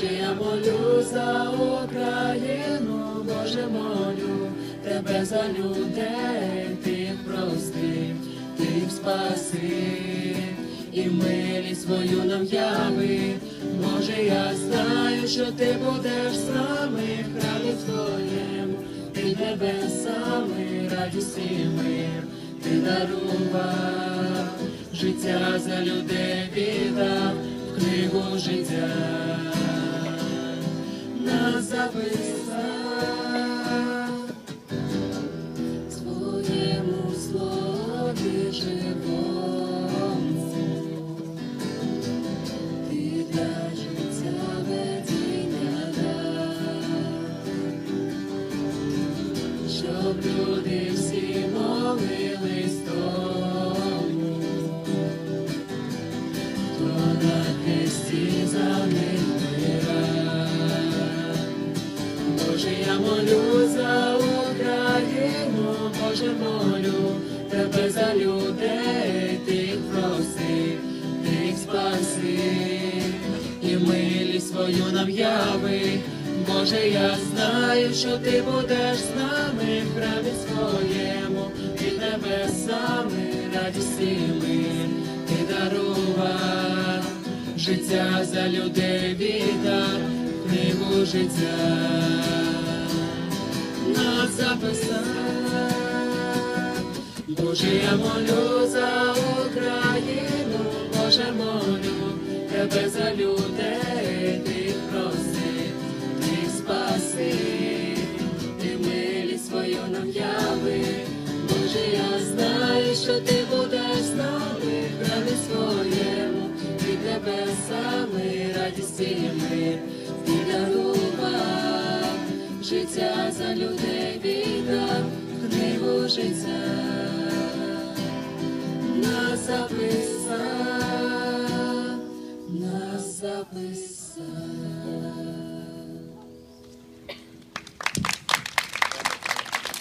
Боже, я молю за Україну, Боже, молю тебе за людей, ти прости, ти спаси, і милість свою нам яви. Може, я знаю, що ти будеш з нами в храмі твоєму, ти небесами, радість і мир, ти дарував. Життя за людей віддав в книгу життя записав своєму слові живому. Ти для життя ведіння люди всі молились тому, хто на хресті за них я молю за Україну, Боже, молю тебе за людей, ти проси, ти спаси, і милість свою нам яви. Боже, я знаю, що ти будеш з нами в храмі своєму, під небесами радість і мир, ти дарував. Життя за людей віддав книгу життя нас записав. Боже, я молю за Україну, Боже, молю тебе за людей, ти проси, ти спаси, ти милість свою нам яви. Боже, я знаю, що ти будеш з нами в храмі своєму, під небесами радість і мир, ти дарував життя за людей віддав книгу життя. на записав.